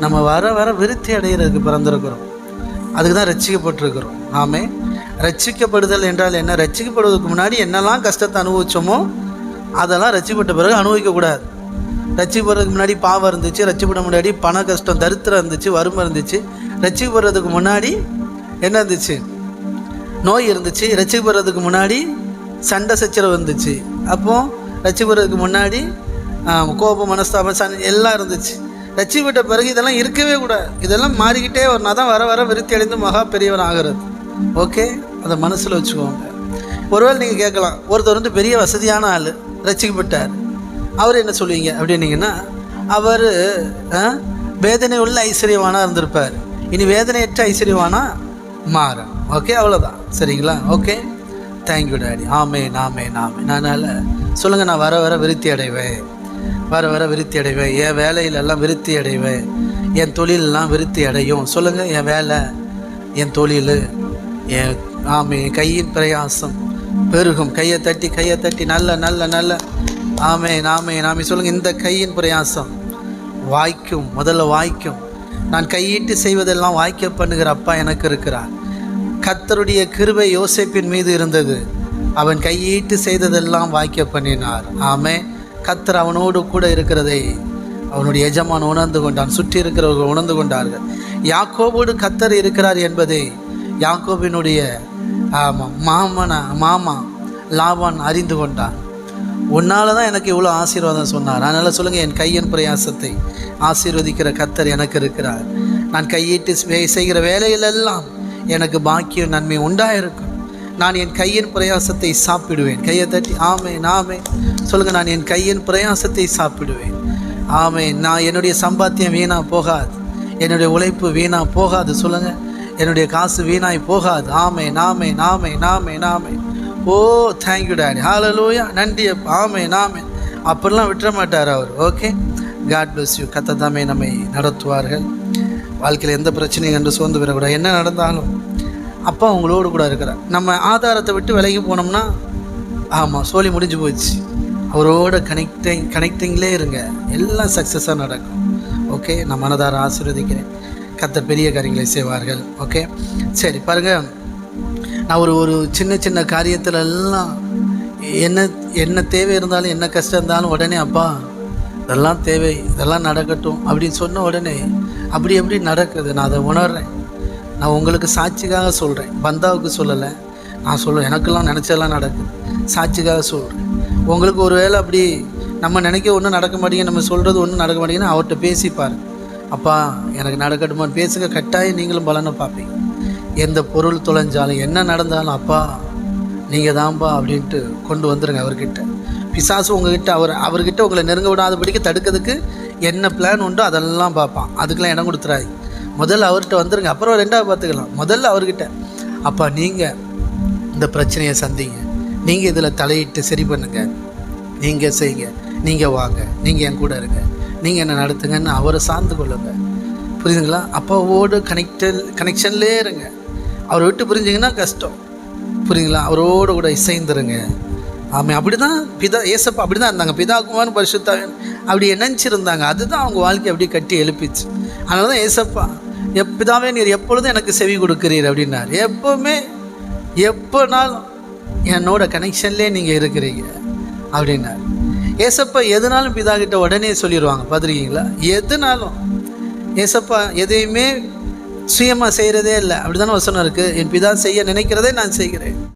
நம்ம வர வர விருத்தி அடைகிறதுக்கு பிறந்திருக்கிறோம். அதுக்கு தான் ரட்சிக்கப்பட்டிருக்கிறோம். ஆமே. ரச்சிக்கப்படுதல் என்றால் என்ன? ரட்சிக்கப்படுவதற்கு முன்னாடி என்னெல்லாம் கஷ்டத்தை அனுபவிச்சோமோ அதெல்லாம் ரட்சிக்கப்பட்ட பிறகு அனுபவிக்கக்கூடாது ரட்சிக்கப்படுறதுக்கு முன்னாடி பாவம் இருந்துச்சு ரட்சிக்கப்பட முன்னாடி பண கஷ்டம் தரித்திரம் இருந்துச்சு வறுமை இருந்துச்சு. ரட்சிக்கப்படுறதுக்கு முன்னாடி என்ன இருந்துச்சு? நோய் இருந்துச்சு. ரட்சிக்கப்படுறதுக்கு முன்னாடி சண்டை சச்சரவு இருந்துச்சு. அப்போது ரட்சிக்கப்படுறதுக்கு முன்னாடி கோபம் மனஸ்தாபம் சண்டை எல்லாம் இருந்துச்சு. ரட்சிக்கப்பட்ட பிறகு இதெல்லாம் இருக்கவே கூடாது. இதெல்லாம் மாறிக்கிட்டே வரனா தான் வர வர விருத்தி அடைந்து மகா பெரியவன் ஆகிறது. ஓகே? அதை மனசில் வச்சுக்கோங்க. ஒருவேளை நீங்கள் கேட்கலாம் ஒருத்தர் வந்து பெரிய வசதியான ஆள் ரட்சிக்கப்பட்டார் அவர் என்ன சொல்லுவீங்க? அப்படின்னீங்கன்னா அவர் வேதனை உள்ள ஐஸ்வர்யவானா இருந்திருப்பார். இனி வேதனையற்ற ஐஸ்வர்யவானா மாறும். ஓகே? அவ்வளோதான் சரிங்களா? ஓகே? தேங்க்யூ டாடி ஆமே நாமே நாமே அதனால் சொல்லுங்கள் நான் வர வர விருத்தி அடைவேன். வர வர விருத்தி அடைவேன். என் வேலையிலெல்லாம் விருத்தி அடைவேன். என் தொழிலெல்லாம் விருத்தி அடையும். சொல்லுங்கள் என் வேலை என் தொழில் என் ஆமை என் கையின் பிரயாசம் பெருகும். கையை தட்டி கையை தட்டி நல்ல நல்ல நல்ல. ஆமே நாமே நாமே சொல்லுங்கள் இந்த கையின் பிரயாசம். வாய்க்கும் முதல்ல வாய்க்கும். நான் கையிட்டு செய்வதெல்லாம் வாய்க்க பண்ணுகிற அப்பா எனக்கு இருக்கிறார். கத்தருடைய கிருபை யோசேப்பின் மீது இருந்தது. அவன் கையீட்டு செய்ததெல்லாம் வாய்க்க பண்ணினார். ஆமே கத்தர் அவனோடு கூட இருக்கிறதை அவனுடைய எஜமான் உணர்ந்து கொண்டான். சுற்றி இருக்கிறவர்கள் உணர்ந்து கொண்டார்கள். யாக்கோபோடு கத்தர் இருக்கிறார் என்பதை யாக்கோபினுடைய ஆமாம் மாமனா மாமா லாபான் அறிந்து கொண்டான். உன்னால தான் எனக்கு இவ்வளோ ஆசீர்வாதம் சொன்னார். அதனால் சொல்லுங்கள் என் கையின் பிரயாசத்தை ஆசீர்வதிக்கிற கத்தர் எனக்கு இருக்கிறார். நான் கையிட்டு செய்கிற வேலையிலெல்லாம் எனக்கு பாக்கியம் நன்மை உண்டாயிருக்கும். நான் என் கையின் பிரயாசத்தை சாப்பிடுவேன். கையை தட்டி ஆமே நாமே சொல்லுங்கள் நான் என் கையின் பிரயாசத்தை சாப்பிடுவேன். ஆமே நான் என்னுடைய சம்பாத்தியம் வீணாக போகாது. என்னுடைய உழைப்பு வீணாக போகாது. சொல்லுங்கள் என்னுடைய காசு வீணாய் போகாது. ஆமே நாமே நாமே நாமே நாமே ஓ தேங்க்யூ டாடி ஹாலலூயா நன்றி ஆமே நாமே அப்படிலாம் விட்டுற மாட்டார் அவர். ஓகே காட் பிளஸ் யூ கத்ததாமே நம்மை நடத்துவார்கள். வாழ்க்கையில் எந்த பிரச்சனையும் என்று சோர்ந்து விடக்கூடாது என்ன நடந்தாலும் அப்பா உங்களோடு கூட இருக்கிறார். நம்ம ஆதாரத்தை விட்டு விலகி போனோம்னா ஆமாம் சோலி முடிஞ்சு போச்சு அவரோட கனெக்டிங் கனெக்டிங்லே இருங்க. எல்லாம் சக்ஸஸாக நடக்கும். ஓகே நான் மனதார ஆசீர்வதிக்கிறேன். கத்த பெரிய காரியங்களை செய்வார்கள். ஓகே சரி பாருங்கள் நான் ஒரு ஒரு சின்ன சின்ன காரியத்தில் எல்லாம் என்ன என்ன தேவை இருந்தாலும் என்ன கஷ்டம் இருந்தாலும் உடனே அப்பா இதெல்லாம் தேவை இதெல்லாம் நடக்கட்டும் அப்படின்னு சொன்ன உடனே அப்படி எப்படி நடக்குது. நான் அதை உணர்றேன். நான் உங்களுக்கு சாட்சிக்காக சொல்கிறேன் பந்தாவுக்கு சொல்லலை. நான் சொல்லுவேன் எனக்கெல்லாம் நினச்சதெல்லாம் நடக்குது. சாட்சிக்காக சொல்கிறேன் உங்களுக்கு ஒரு வேளை அப்படி நம்ம நினைக்க ஒன்றும் நடக்க மாட்டேங்க நம்ம சொல்கிறது ஒன்றும் நடக்க மாட்டேங்குன்னு அவர்கிட்ட பேசிப்பார் அப்பா எனக்கு நடக்கட்டுமான்னு பேசுங்க. கட்டாயம் நீங்களும் பலனை பார்ப்பீங்க. எந்த பொருள் தொலைஞ்சாலும் என்ன நடந்தாலும் அப்பா நீங்கள் தான்ப்பா அப்படின்ட்டு கொண்டு வந்துடுங்க அவர்கிட்ட. பிசாசு உங்ககிட்ட அவர் அவர்கிட்ட உங்களை நெருங்க விடாதபடிக்கு தடுக்கிறதுக்கு என்ன பிளான் உண்டோ அதெல்லாம் பார்ப்பான். அதுக்கெலாம் இடம் கொடுத்துறாது முதல்ல அவர்கிட்ட வந்துடுங்க அப்புறம் ரெண்டாவது பார்த்துக்கலாம். முதல்ல அவர்கிட்ட அப்பா நீங்கள் இந்த பிரச்சனையை சந்திங்க. நீங்கள் இதில் தலையிட்டு சரி பண்ணுங்க. நீங்கள் செய்யுங்க நீங்கள் வாங்க. நீங்கள் என் கூட இருங்க. நீங்கள் என்ன நடத்துங்கன்னு அவரை சார்ந்து கொள்ளுங்க. புரியுதுங்களா? அப்பாவோடு கனெக்டட் கனெக்ஷன்லேயே இருங்க. அவரை விட்டு புரிஞ்சிங்கன்னா கஷ்டம். புரியுதுங்களா? அவரோடு கூட இசைந்துருங்க. ஆமாம் அப்படி தான் பிதா ஏசப்பா அப்படி தான் இருந்தாங்க. பிதா குமார் பரிசுத்தாவின் அப்படி நினச்சிருந்தாங்க. அதுதான் அவங்க வாழ்க்கை அப்படியே கட்டி எழுப்பிச்சு. அதனால தான் ஏசப்பா எப் பிதாவே நீர் எப்பொழுதும் எனக்கு செவி கொடுக்கிறீர் அப்படின்னார். எப்போவுமே எப்போனாலும் என்னோட கனெக்ஷன்லேயே நீங்கள் இருக்கிறீங்க அப்படின்னார். ஏசப்பா எதுனாலும் பிதா கிட்ட உடனே சொல்லிடுவாங்க பார்த்துருக்கீங்களா? எதுனாலும். ஏசப்பா எதையுமே சுயமாக செய்கிறதே இல்லை. அப்படி தானே வசனம் இருக்குது என் பிதா செய்ய நினைக்கிறதே நான் செய்கிறேன்.